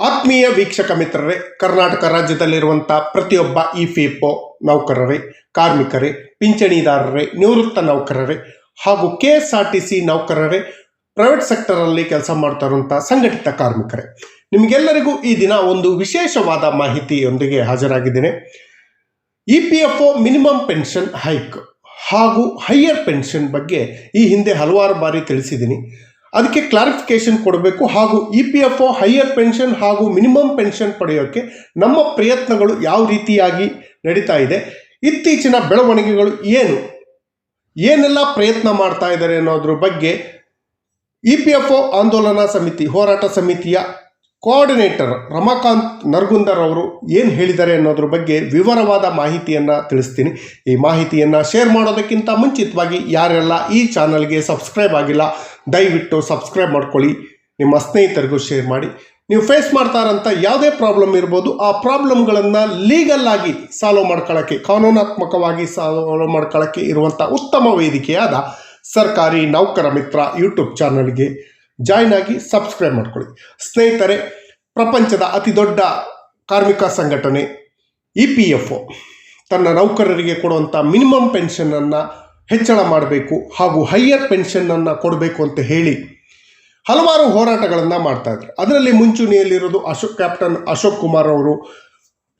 ಆತ್ಮೀಯ ವೀಕ್ಷಕ ಮಿತ್ರರೇ, ಕರ್ನಾಟಕ ರಾಜ್ಯದಲ್ಲಿರುವಂಥ ಪ್ರತಿಯೊಬ್ಬ ಇ ನೌಕರರೇ, ಕಾರ್ಮಿಕರೇ, ಪಿಂಚಣಿದಾರರೇ, ನಿವೃತ್ತ ನೌಕರರೇ ಹಾಗೂ K S R T C ನೌಕರರೇ, private ಸೆಕ್ಟರಲ್ಲಿ ಕೆಲಸ ಮಾಡ್ತಾ ಇರುವಂಥ ಸಂಘಟಿತ ಕಾರ್ಮಿಕರೇ. ನಿಮಗೆಲ್ಲರಿಗೂ ಈ ದಿನ ಒಂದು ವಿಶೇಷವಾದ ಮಾಹಿತಿಯೊಂದಿಗೆ ಹಾಜರಾಗಿದ್ದೇನೆ. E P F O minimum pension hike ಹಾಗೂ ಹೈಯರ್ ಪೆನ್ಷನ್ ಬಗ್ಗೆ ಈ ಹಿಂದೆ ಹಲವಾರು ಬಾರಿ ತಿಳಿಸಿದ್ದೀನಿ. ಅದಕ್ಕೆ ಕ್ಲಾರಿಫಿಕೇಶನ್ ಕೊಡಬೇಕು ಹಾಗೂ E P F O higher pension ಹಾಗೂ ಮಿನಿಮಮ್ ಪೆನ್ಷನ್ ಪಡೆಯೋಕ್ಕೆ ನಮ್ಮ ಪ್ರಯತ್ನಗಳು ಯಾವ ರೀತಿಯಾಗಿ ನಡೀತಾ ಇದೆ. ಇತ್ತೀಚಿನ ಬೆಳವಣಿಗೆಗಳು ಏನು? ಏನೆಲ್ಲ ಪ್ರಯತ್ನ ಮಾಡ್ತಾ ಇದ್ದಾರೆ ಅನ್ನೋದ್ರ ಬಗ್ಗೆ ಇ ಪಿ ಎಫ್ ಒ ಆಂದೋಲನಾ ಸಮಿತಿ, ಹೋರಾಟ ಸಮಿತಿಯ ಕೋಆರ್ಡಿನೇಟರ್ ರಮಾಕಾಂತ್ ನರ್ಗುಂದರ್ ಅವರು ಏನು ಹೇಳಿದ್ದಾರೆ ಅನ್ನೋದ್ರ ಬಗ್ಗೆ ವಿವರವಾದ ಮಾಹಿತಿಯನ್ನು ತಿಳಿಸ್ತೀನಿ. ಈ ಮಾಹಿತಿಯನ್ನು ಶೇರ್ ಮಾಡೋದಕ್ಕಿಂತ ಮುಂಚಿತವಾಗಿ ಯಾರೆಲ್ಲ ಈ ಚಾನಲ್ಗೆ ಸಬ್ಸ್ಕ್ರೈಬ್ ಆಗಿಲ್ಲ ದಯವಿಟ್ಟು ಸಬ್ಸ್ಕ್ರೈಬ್ ಮಾಡ್ಕೊಳ್ಳಿ, ನಿಮ್ಮ ಸ್ನೇಹಿತರಿಗೂ ಶೇರ್ ಮಾಡಿ. ನೀವು ಫೇಸ್ ಮಾಡ್ತಾ ಇರೋಂಥ ಯಾವುದೇ ಪ್ರಾಬ್ಲಮ್ ಇರ್ಬೋದು, ಆ ಪ್ರಾಬ್ಲಮ್ಗಳನ್ನು ಲೀಗಲ್ ಆಗಿ ಸಾಲ್ವ್ ಮಾಡ್ಕೊಳ್ಳೋಕ್ಕೆ, ಕಾನೂನಾತ್ಮಕವಾಗಿ ಸಾಲ್ವ್ ಮಾಡ್ಕೊಳ್ಳೋಕ್ಕೆ ಇರುವಂಥ ಉತ್ತಮ ವೇದಿಕೆಯಾದ ಸರ್ಕಾರಿ ನೌಕರ ಮಿತ್ರ ಯೂಟ್ಯೂಬ್ ಚಾನಲ್ಗೆ ಜಾಯ್ನ್ ಆಗಿ ಸಬ್ಸ್ಕ್ರೈಬ್ ಮಾಡ್ಕೊಳ್ಳಿ. ಸ್ನೇಹಿತರೆ, ಪ್ರಪಂಚದ ಅತಿ ದೊಡ್ಡ ಕಾರ್ಮಿಕ ಸಂಘಟನೆ ಇ ಪಿ ಎಫ್ ಒ ತನ್ನ ನೌಕರರಿಗೆ ಕೊಡುವಂಥ ಮಿನಿಮಮ್ ಪೆನ್ಷನನ್ನು ಹೆಚ್ಚಳ ಮಾಡಬೇಕು ಹಾಗೂ ಹೈಯರ್ ಪೆನ್ಷನನ್ನು ಕೊಡಬೇಕು ಅಂತ ಹೇಳಿ ಹಲವಾರು ಹೋರಾಟಗಳನ್ನು ಮಾಡ್ತಾ ಇದ್ದಾರೆ ಅದರಲ್ಲಿ ಮುಂಚೂಣಿಯಲ್ಲಿರೋದು ಅಶೋಕ್ ಕ್ಯಾಪ್ಟನ್ ಅಶೋಕ್ ಕುಮಾರ್ ಅವರು,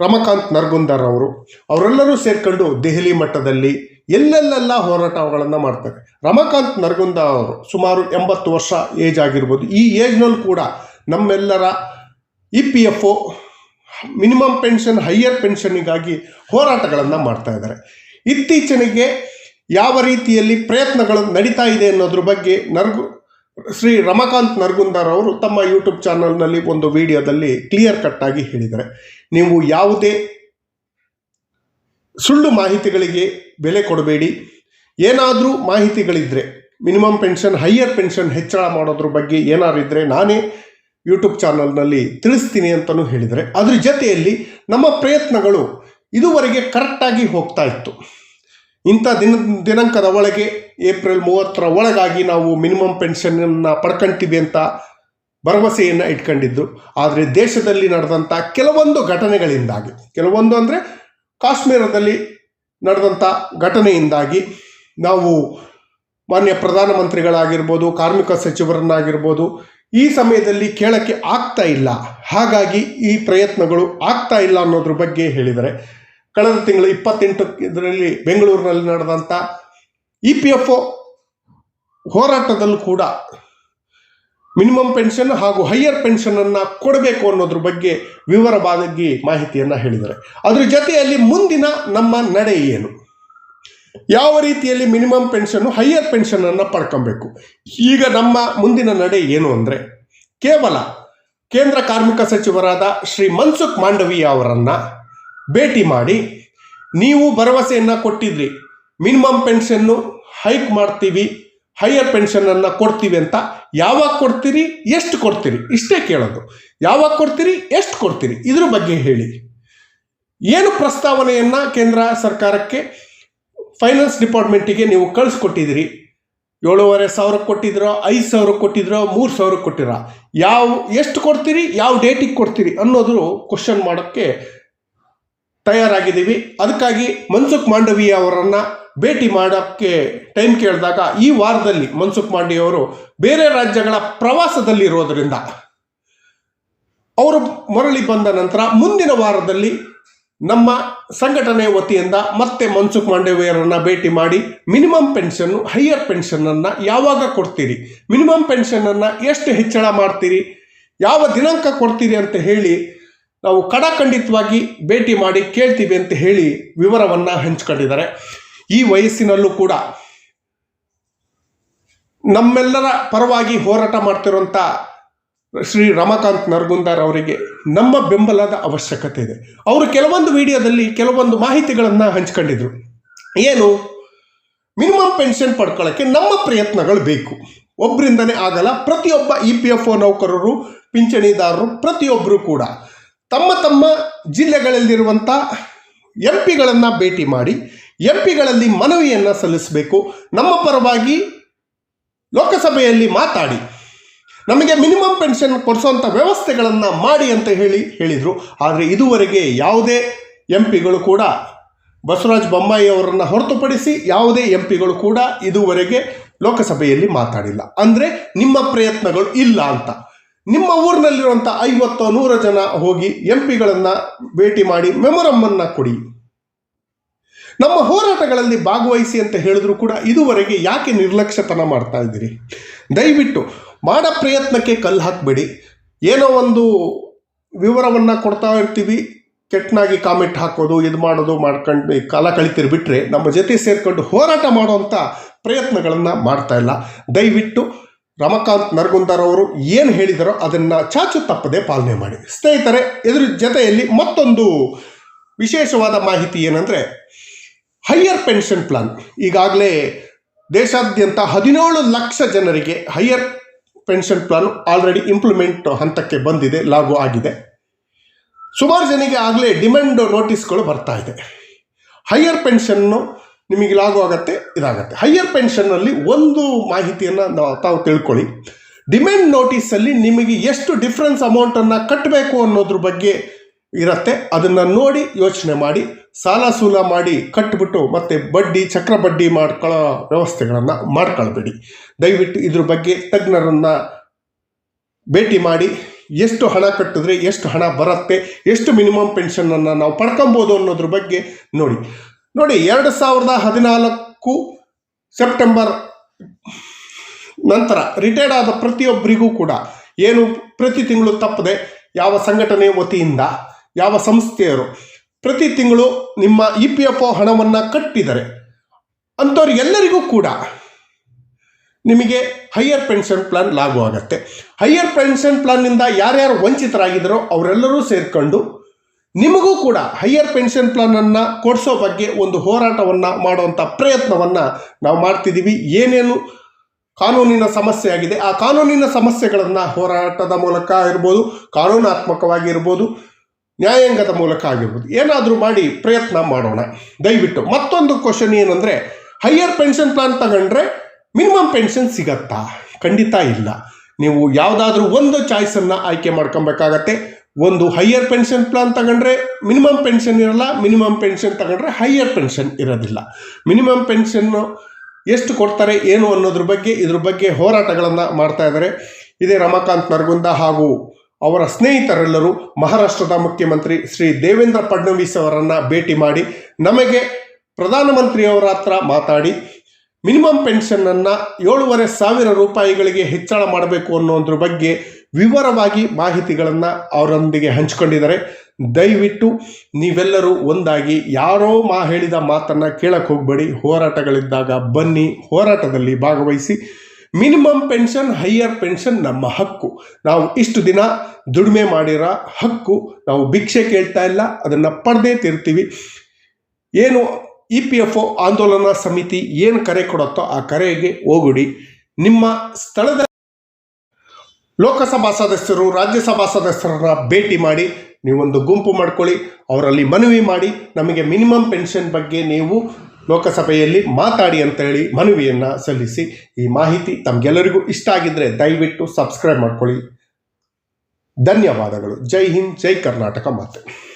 ರಮಕಾಂತ್ ನರ್ಗುಂದರ್ ಅವರು, ಅವರೆಲ್ಲರೂ ಸೇರ್ಕೊಂಡು ದೆಹಲಿ ಮಟ್ಟದಲ್ಲಿ ಎಲ್ಲೆಲ್ಲೆಲ್ಲ ಹೋರಾಟಗಳನ್ನು ಮಾಡ್ತಾರೆ. ರಮಕಾಂತ್ ನರ್ಗುಂದ ಅವರು ಸುಮಾರು ಎಂಬತ್ತು ವರ್ಷ ಏಜ್ ಆಗಿರ್ಬೋದು. ಈ ಏಜ್ನಲ್ಲೂ ಕೂಡ ನಮ್ಮೆಲ್ಲರ E P F O minimum pension higher ಪೆನ್ಷನಿಗಾಗಿ ಹೋರಾಟಗಳನ್ನು ಮಾಡ್ತಾ ಇದ್ದಾರೆ. ಇತ್ತೀಚೆಗೆ ಯಾವ ರೀತಿಯಲ್ಲಿ ಪ್ರಯತ್ನಗಳು ನಡೀತಾ ಇದೆ ಅನ್ನೋದ್ರ ಬಗ್ಗೆ ನರ್ಗು, ಶ್ರೀ ರಮಕಾಂತ್ ನರ್ಗುಂದರ್ ಅವರು ತಮ್ಮ ಯೂಟ್ಯೂಬ್ ಚಾನಲ್ನಲ್ಲಿ ಒಂದು ವಿಡಿಯೋದಲ್ಲಿ ಕ್ಲಿಯರ್ ಕಟ್ ಆಗಿ ಹೇಳಿದ್ದಾರೆ. ನೀವು ಯಾವುದೇ ಸುಳ್ಳು ಮಾಹಿತಿಗಳಿಗೆ ಬೆಲೆ ಕೊಡಬೇಡಿ. ಏನಾದರೂ ಮಾಹಿತಿಗಳಿದ್ದರೆ ಮಿನಿಮಮ್ ಪೆನ್ಷನ್ ಹೈಯರ್ ಪೆನ್ಷನ್ ಹೆಚ್ಚಳ ಮಾಡೋದ್ರ ಬಗ್ಗೆ ಏನಾರಿದ್ದರೆ ನಾನೇ ಯೂಟ್ಯೂಬ್ ಚಾನಲ್ನಲ್ಲಿ ತಿಳಿಸ್ತೀನಿ ಅಂತಲೂ ಹೇಳಿದರೆ ಅದ್ರ ಜೊತೆಯಲ್ಲಿ ನಮ್ಮ ಪ್ರಯತ್ನಗಳು ಇದುವರೆಗೆ ಕರೆಕ್ಟಾಗಿ ಹೋಗ್ತಾ ಇತ್ತು. ಇಂಥ ದಿನ ದಿನಾಂಕದ ಒಳಗೆ ಏಪ್ರಿಲ್ ಮೂವತ್ತರ ಒಳಗಾಗಿ ನಾವು ಮಿನಿಮಮ್ ಪೆನ್ಷನನ್ನು ಪಡ್ಕೊಂತೀವಿ ಅಂತ ಭರವಸೆಯನ್ನು ಇಟ್ಕೊಂಡಿದ್ದು. ಆದರೆ ದೇಶದಲ್ಲಿ ನಡೆದಂಥ ಕೆಲವೊಂದು ಘಟನೆಗಳಿಂದಾಗಿ, ಕೆಲವೊಂದು ಅಂದರೆ ಕಾಶ್ಮೀರದಲ್ಲಿ ನಡೆದಂಥ ಘಟನೆಯಿಂದಾಗಿ ನಾವು ಮಾನ್ಯ ಪ್ರಧಾನಮಂತ್ರಿಗಳಾಗಿರ್ಬೋದು, ಕಾರ್ಮಿಕ ಸಚಿವರನ್ನಾಗಿರ್ಬೋದು, ಈ ಸಮಯದಲ್ಲಿ ಕೇಳಕ್ಕೆ ಆಗ್ತಾ ಇಲ್ಲ. ಹಾಗಾಗಿ ಈ ಪ್ರಯತ್ನಗಳು ಆಗ್ತಾ ಇಲ್ಲ ಅನ್ನೋದ್ರ ಬಗ್ಗೆ ಹೇಳಿದ್ದಾರೆ ಕಳೆದ ತಿಂಗಳು ಇಪ್ಪತ್ತೆಂಟು ಇದರಲ್ಲಿ ಬೆಂಗಳೂರಿನಲ್ಲಿ ನಡೆದಂಥ ಇ ಪಿ ಎಫ್ ಒ ಹೋರಾಟದಲ್ಲೂ ಕೂಡ ಮಿನಿಮಮ್ ಪೆನ್ಷನ್ ಹಾಗೂ ಹೈಯರ್ ಪೆನ್ಷನನ್ನು ಕೊಡಬೇಕು ಅನ್ನೋದ್ರ ಬಗ್ಗೆ ವಿವರವಾಗಿ ಮಾಹಿತಿಯನ್ನು ಹೇಳಿದ್ದಾರೆ. ಅದ್ರ ಜೊತೆಯಲ್ಲಿ ಮುಂದಿನ ನಮ್ಮ ನಡೆ ಏನು? ಯಾವ ರೀತಿಯಲ್ಲಿ ಮಿನಿಮಮ್ ಪೆನ್ಷನ್ನು ಹೈಯರ್ ಪೆನ್ಷನನ್ನು ಪಡ್ಕೊಬೇಕು? ಈಗ ನಮ್ಮ ಮುಂದಿನ ನಡೆ ಏನು ಅಂದರೆ ಕೇವಲ ಕೇಂದ್ರ ಕಾರ್ಮಿಕ ಸಚಿವರಾದ ಶ್ರೀ ಮನ್ಸುಖ್ ಮಾಂಡವೀಯ ಅವರನ್ನು ಭೇಟಿ ಮಾಡಿ, ನೀವು ಭರವಸೆಯನ್ನು ಕೊಟ್ಟಿದ್ರಿ. ಮಿನಿಮಮ್ ಪೆನ್ಷನ್ನು ಹೈಕ್ ಮಾಡ್ತೀವಿ ಹೈಯರ್ ಪೆನ್ಷನನ್ನು ಕೊಡ್ತೀವಿ ಅಂತ ಯಾವಾಗ ಕೊಡ್ತೀರಿ, ಎಷ್ಟು ಕೊಡ್ತೀರಿ? ಇಷ್ಟೇ ಕೇಳೋದು. ಯಾವಾಗ ಕೊಡ್ತೀರಿ, ಎಷ್ಟು ಕೊಡ್ತೀರಿ? ಇದ್ರ ಬಗ್ಗೆ ಹೇಳಿ. ಏನು ಪ್ರಸ್ತಾವನೆಯನ್ನು ಕೇಂದ್ರ ಸರ್ಕಾರಕ್ಕೆ ಫೈನಾನ್ಸ್ ಡಿಪಾರ್ಟ್ಮೆಂಟಿಗೆ ನೀವು ಕಳಿಸ್ಕೊಟ್ಟಿದ್ದೀರಿ ಏಳೂವರೆ ಸಾವಿರ ಕೊಟ್ಟಿದ್ರೋ, ಐದು ಸಾವಿರ ಕೊಟ್ಟಿದ್ರೋ, ಮೂರು ಸಾವಿರ ಕೊಟ್ಟಿರೋ? ಯಾವ, ಎಷ್ಟು ಕೊಡ್ತೀರಿ, ಯಾವ ಡೇಟಿಗೆ ಕೊಡ್ತೀರಿ ಅನ್ನೋದು ಕ್ವಶನ್ ಮಾಡೋಕ್ಕೆ ತಯಾರಾಗಿದ್ದೀವಿ. ಅದಕ್ಕಾಗಿ ಮನ್ಸುಖ್ ಮಾಂಡವೀಯ ಅವರನ್ನು ಭೇಟಿ ಮಾಡೋಕ್ಕೆ ಟೈಮ್ ಕೇಳಿದಾಗ ಈ ವಾರದಲ್ಲಿ ಮನ್ಸುಖ್ ಮಾಂಡಿ ಅವರು ಬೇರೆ ರಾಜ್ಯಗಳ ಪ್ರವಾಸದಲ್ಲಿರೋದರಿಂದ ಅವರು ಮರಳಿ ಬಂದ ನಂತರ ಮುಂದಿನ ವಾರದಲ್ಲಿ ನಮ್ಮ ಸಂಘಟನೆ ವತಿಯಿಂದ ಮತ್ತೆ ಮನ್ಸುಖ್ ಮಾಂಡವಿಯರನ್ನು ಭೇಟಿ ಮಾಡಿ ಮಿನಿಮಮ್ ಪೆನ್ಷನ್ನು ಹೈಯರ್ ಪೆನ್ಷನನ್ನು ಯಾವಾಗ ಕೊಡ್ತೀರಿ? ಮಿನಿಮಮ್ ಪೆನ್ಷನನ್ನು ಎಷ್ಟು ಹೆಚ್ಚಳ ಮಾಡ್ತೀರಿ? ಯಾವ ದಿನಾಂಕ ಕೊಡ್ತೀರಿ ಅಂತ ಹೇಳಿ ನಾವು ಖಡಾಖಂಡಿತವಾಗಿ ಭೇಟಿ ಮಾಡಿ ಕೇಳ್ತೀವಿ ಅಂತ ಹೇಳಿ ವಿವರವನ್ನು ಹಂಚ್ಕೊಂಡಿದ್ದಾರೆ. ಈ ವಯಸ್ಸಿನಲ್ಲೂ ಕೂಡ ನಮ್ಮೆಲ್ಲರ ಪರವಾಗಿ ಹೋರಾಟ ಮಾಡ್ತಿರುವಂಥ ಶ್ರೀ ರಮಾಕಾಂತ್ ನರ್ಗುಂದಾರ್ ಅವರಿಗೆ ನಮ್ಮ ಬೆಂಬಲದ ಅವಶ್ಯಕತೆ ಇದೆ. ಅವರು ಕೆಲವೊಂದು ವಿಡಿಯೋದಲ್ಲಿ ಕೆಲವೊಂದು ಮಾಹಿತಿಗಳನ್ನು ಹಂಚ್ಕೊಂಡಿದ್ರು. ಏನು? ಮಿನಿಮಮ್ ಪೆನ್ಷನ್ ಪಡ್ಕೊಳ್ಳೋಕ್ಕೆ ನಮ್ಮ ಪ್ರಯತ್ನಗಳು ಬೇಕು. ಒಬ್ಬರಿಂದನೇ ಆಗಲ್ಲ, ಪ್ರತಿಯೊಬ್ಬ ಇ ಪಿ ಎಫ್ ಒ ನೌಕರರು, ಪಿಂಚಣಿದಾರರು ಪ್ರತಿಯೊಬ್ಬರು ಕೂಡ. ತಮ್ಮ ತಮ್ಮ ಜಿಲ್ಲೆಗಳಲ್ಲಿರುವಂಥ ಎಂ ಪಿಗಳನ್ನು ಭೇಟಿ ಮಾಡಿ ಎಂ ಪಿಗಳಲ್ಲಿ ಮನವಿಯನ್ನು ಸಲ್ಲಿಸಬೇಕು. ನಮ್ಮ ಪರವಾಗಿ ಲೋಕಸಭೆಯಲ್ಲಿ ಮಾತಾಡಿ, ನಮಗೆ ಮಿನಿಮಮ್ ಪೆನ್ಷನ್ ಕೊಡಿಸುವಂಥ ವ್ಯವಸ್ಥೆಗಳನ್ನು ಮಾಡಿ ಅಂತ ಹೇಳಿ ಹೇಳಿದರು. ಆದರೆ ಇದುವರೆಗೆ ಯಾವುದೇ ಎಂ ಪಿಗಳು ಕೂಡ ಬಸವರಾಜ ಬೊಮ್ಮಾಯಿ ಅವರನ್ನು ಹೊರತುಪಡಿಸಿ ಯಾವುದೇ ಎಂ ಪಿಗಳು ಕೂಡ ಇದುವರೆಗೆ ಲೋಕಸಭೆಯಲ್ಲಿ ಮಾತಾಡಿಲ್ಲ. ಅಂದರೆ ನಿಮ್ಮ ಪ್ರಯತ್ನಗಳು ಇಲ್ಲ ಅಂತ. ನಿಮ್ಮ ಊರಿನಲ್ಲಿರುವಂಥ ಐವತ್ತು ನೂರು ಜನ ಹೋಗಿ ಎಂ ಪಿಗಳನ್ನು ಭೇಟಿ ಮಾಡಿ ಮೆಮೊರಮ್ಮನ್ನು ಕೊಡಿ. ನಮ್ಮ ಹೋರಾಟಗಳಲ್ಲಿ ಭಾಗವಹಿಸಿ ಅಂತ ಹೇಳಿದ್ರು ಕೂಡ ಇದುವರೆಗೆ ಯಾಕೆ ನಿರ್ಲಕ್ಷ್ಯತನ ಮಾಡ್ತಾ ಇದ್ದೀರಿ? ದಯವಿಟ್ಟು ಮಾಡೋ ಪ್ರಯತ್ನಕ್ಕೆ ಕಲ್ಲು ಹಾಕಬೇಡಿ. ಏನೋ ಒಂದು ವಿವರವನ್ನು ಕೊಡ್ತಾ ಇರ್ತೀವಿ. ಕೆಟ್ಟನಾಗಿ ಕಾಮೆಂಟ್ ಹಾಕೋದು, ಇದು ಮಾಡೋದು ಮಾಡ್ಕೊಂಡು ಕಾಲ ಕಳಿತೀರಿ ಬಿಟ್ಟರೆ ನಮ್ಮ ಜೊತೆ ಸೇರಿಕೊಂಡು ಹೋರಾಟ ಮಾಡುವಂಥ ಪ್ರಯತ್ನಗಳನ್ನು ಮಾಡ್ತಾ ಇಲ್ಲ. ದಯವಿಟ್ಟು ರಮಕಾಂತ್ ನರಗುಂದರ್ ಅವರು ಏನು ಹೇಳಿದರೋ ಅದನ್ನು ಚಾಚು ತಪ್ಪದೆ ಪಾಲನೆ ಮಾಡಿ. ಸ್ನೇಹಿತರೆ, ಇದರ ಜೊತೆಯಲ್ಲಿ ಮತ್ತೊಂದು ವಿಶೇಷವಾದ ಮಾಹಿತಿ ಏನಂದರೆ, ಹೈಯರ್ ಪೆನ್ಷನ್ ಪ್ಲಾನ್. ಈಗಾಗಲೇ ದೇಶಾದ್ಯಂತ ಹದಿನೇಳು ಲಕ್ಷ ಜನರಿಗೆ higher pension plan already implement ಹಂತಕ್ಕೆ ಬಂದಿದೆ, ಲಾಗು ಆಗಿದೆ. ಸುಮಾರು ಜನರಿಗೆ ಆಗಲೇ ಡಿಮ್ಯಾಂಡ್ ನೋಟಿಸ್ಗಳು ಬರ್ತಾ ಇದೆ. ಹೈಯರ್ ಪೆನ್ಷನ್ನು ನಿಮಗೆ ಲಾಗು ಆಗತ್ತೆ ಇದಾಗತ್ತೆ ಹೈಯರ್ ಪೆನ್ಷನ್ನಲ್ಲಿ ಒಂದು ಮಾಹಿತಿಯನ್ನು ನಾವು ತಾವು ತಿಳ್ಕೊಳ್ಳಿ. ಡಿಮ್ಯಾಂಡ್ ನೋಟಿಸಲ್ಲಿ ನಿಮಗೆ ಎಷ್ಟು ಡಿಫ್ರೆನ್ಸ್ ಅಮೌಂಟನ್ನು ಕಟ್ಟಬೇಕು ಅನ್ನೋದ್ರ ಬಗ್ಗೆ ಇರತ್ತೆ. ಅದನ್ನು ನೋಡಿ ಯೋಚನೆ ಮಾಡಿ, ಸಾಲ ಸೂಲ ಮಾಡಿ ಕಟ್ಟಿಬಿಟ್ಟು ಮತ್ತೆ ಬಡ್ಡಿ, ಚಕ್ರ ಬಡ್ಡಿ ಮಾಡ್ಕೊಳ್ಳೋ ವ್ಯವಸ್ಥೆಗಳನ್ನು ಮಾಡ್ಕೊಳ್ಬೇಡಿ. ದಯವಿಟ್ಟು ಇದ್ರ ಬಗ್ಗೆ ತಜ್ಞರನ್ನು ಭೇಟಿ ಮಾಡಿ, ಎಷ್ಟು ಹಣ ಕಟ್ಟಿದ್ರೆ ಎಷ್ಟು ಹಣ ಬರುತ್ತೆ, ಎಷ್ಟು ಮಿನಿಮಮ್ ಪೆನ್ಷನನ್ನು ನಾವು ಪಡ್ಕೊಬೋದು ಅನ್ನೋದ್ರ ಬಗ್ಗೆ ನೋಡಿ. ನೋಡಿ, ಎರಡು ಸಾವಿರದ ಹದಿನಾಲ್ಕು ಸೆಪ್ಟೆಂಬರ್ ನಂತರ ರಿಟೈರ್ಡ್ ಆದ ಪ್ರತಿಯೊಬ್ಬರಿಗೂ ಕೂಡ ಏನು ಪ್ರತಿ ತಿಂಗಳು ತಪ್ಪದೆ ಯಾವ ಸಂಘಟನೆ ವತಿಯಿಂದ, ಯಾವ ಸಂಸ್ಥೆಯರು ಪ್ರತಿ ತಿಂಗಳು ನಿಮ್ಮ ಇ ಪಿ ಎಫ್ ಒ ಹಣವನ್ನು ಕಟ್ಟಿದರೆ, ಅಂಥವ್ರಿಗೆಲ್ಲರಿಗೂ ಕೂಡ ನಿಮಗೆ ಹೈಯರ್ ಪೆನ್ಷನ್ ಪ್ಲಾನ್ ಲಾಗು ಆಗುತ್ತೆ ಹೈಯರ್ ಪೆನ್ಷನ್ ಪ್ಲಾನ್ನಿಂದ ಯಾರ್ಯಾರು ವಂಚಿತರಾಗಿದ್ದರೋ ಅವರೆಲ್ಲರೂ ಸೇರಿಕೊಂಡು ನಿಮಗೂ ಕೂಡ ಹೈಯರ್ ಪೆನ್ಷನ್ ಪ್ಲಾನನ್ನು ಕೊಡಿಸೋ ಬಗ್ಗೆ ಒಂದು ಹೋರಾಟವನ್ನು ಮಾಡುವಂಥ ಪ್ರಯತ್ನವನ್ನು ನಾವು ಮಾಡ್ತಿದ್ದೀವಿ. ಏನೇನು ಕಾನೂನಿನ ಸಮಸ್ಯೆ ಆಗಿದೆ, ಆ ಕಾನೂನಿನ ಸಮಸ್ಯೆಗಳನ್ನು ಹೋರಾಟದ ಮೂಲಕ ಇರ್ಬೋದು ಕಾನೂನಾತ್ಮಕವಾಗಿ ಇರ್ಬೋದು, ನ್ಯಾಯಾಂಗದ ಮೂಲಕ ಆಗಿರ್ಬೋದು, ಏನಾದರೂ ಮಾಡಿ ಪ್ರಯತ್ನ ಮಾಡೋಣ. ದಯವಿಟ್ಟು ಮತ್ತೊಂದು ಕ್ವಶನ್ ಏನಂದರೆ ಹೈಯರ್ ಪೆನ್ಷನ್ ಪ್ಲಾನ್ ತಗೊಂಡ್ರೆ ಮಿನಿಮಮ್ ಪೆನ್ಷನ್ ಸಿಗತ್ತಾ? ಖಂಡಿತ ಇಲ್ಲ. ನೀವು ಯಾವುದಾದ್ರೂ ಒಂದು ಚಾಯ್ಸನ್ನು ಆಯ್ಕೆ ಮಾಡ್ಕೊಬೇಕಾಗತ್ತೆ. ಒಂದು ಹೈಯರ್ ಪೆನ್ಷನ್ ಪ್ಲಾನ್ ತಗೊಂಡ್ರೆ ಮಿನಿಮಮ್ ಪೆನ್ಷನ್ ಇರಲ್ಲ ಮಿನಿಮಮ್ ಪೆನ್ಷನ್ ತಗೊಂಡ್ರೆ ಹೈಯರ್ ಪೆನ್ಷನ್ ಇರೋದಿಲ್ಲ. ಮಿನಿಮಮ್ ಪೆನ್ಷನ್ನು ಎಷ್ಟು ಕೊಡ್ತಾರೆ, ಏನು ಅನ್ನೋದ್ರ ಬಗ್ಗೆ, ಇದ್ರ ಬಗ್ಗೆ ಹೋರಾಟಗಳನ್ನು ಮಾಡ್ತಾ ಇದ್ದಾರೆ ಇದೇ ರಮಾಕಾಂತ್ ನರಗುಂದ ಹಾಗೂ ಅವರ ಸ್ನೇಹಿತರೆಲ್ಲರೂ ಮಹಾರಾಷ್ಟ್ರದ ಮುಖ್ಯಮಂತ್ರಿ ಶ್ರೀ ದೇವೇಂದ್ರ ಫಡ್ನವೀಸ್ ಅವರನ್ನು ಭೇಟಿ ಮಾಡಿ ನಮಗೆ ಪ್ರಧಾನಮಂತ್ರಿಯವರ ಹತ್ರ ಮಾತಾಡಿ ಮಿನಿಮಮ್ ಪೆನ್ಷನ್ನನ್ನು ಏಳುವರೆ ಸಾವಿರ ರೂಪಾಯಿಗಳಿಗೆ ಹೆಚ್ಚಳ ಮಾಡಬೇಕು ಅನ್ನೋದ್ರ ಬಗ್ಗೆ ವಿವರವಾಗಿ ಮಾಹಿತಿಗಳನ್ನು ಅವರೊಂದಿಗೆ ಹಂಚಿಕೊಂಡಿದ್ದಾರೆ. ದಯವಿಟ್ಟು ನೀವೆಲ್ಲರೂ ಒಂದಾಗಿ ಯಾರೋ ಮಾ ಹೇಳಿದ ಮಾತನ್ನು ಕೇಳಕ್ಕೆ ಹೋಗಬೇಡಿ. ಹೋರಾಟಗಳಿದ್ದಾಗ ಬನ್ನಿ, ಹೋರಾಟದಲ್ಲಿ ಭಾಗವಹಿಸಿ. ಮಿನಿಮಮ್ ಪೆನ್ಷನ್, ಹೈಯರ್ ಪೆನ್ಷನ್ ನಮ್ಮ ಹಕ್ಕು. ನಾವು ಇಷ್ಟು ದಿನ ದುಡಿಮೆ ಮಾಡಿರೋ ಹಕ್ಕು ನಾವು ಭಿಕ್ಷೆ ಕೇಳ್ತಾ ಇಲ್ಲ, ಅದನ್ನು ಪಡೆದೇ ತಿರ್ತೀವಿ. ಏನು ಇ ಪಿ ಎಫ್ ಒ ಆಂದೋಲನ ಸಮಿತಿ ಏನು ಕರೆ ಕೊಡುತ್ತೋ ಆ ಕರೆಗೆ ಹೋಗುಡಿ ನಿಮ್ಮ ಸ್ಥಳದ ಲೋಕಸಭಾ ಸದಸ್ಯರು, ರಾಜ್ಯಸಭಾ ಸದಸ್ಯರನ್ನ ಭೇಟಿ ಮಾಡಿ ನೀವೊಂದು ಗುಂಪು ಮಾಡ್ಕೊಳ್ಳಿ, ಅವರಲ್ಲಿ ಮನವಿ ಮಾಡಿ, ನಮಗೆ ಮಿನಿಮಮ್ ಪೆನ್ಷನ್ ಬಗ್ಗೆ ನೀವು ಲೋಕಸಭೆಯಲ್ಲಿ ಮಾತಾಡಿ ಅಂತೇಳಿ ಮನವಿಯನ್ನು ಸಲ್ಲಿಸಿ ಈ ಮಾಹಿತಿ ತಮಗೆಲ್ಲರಿಗೂ ಇಷ್ಟ ಆಗಿದ್ದರೆ ದಯವಿಟ್ಟು ಸಬ್ಸ್ಕ್ರೈಬ್ ಮಾಡ್ಕೊಳ್ಳಿ. ಧನ್ಯವಾದಗಳು. ಜೈ ಹಿಂದ್, ಜೈ ಕರ್ನಾಟಕ ಮಾತೆ.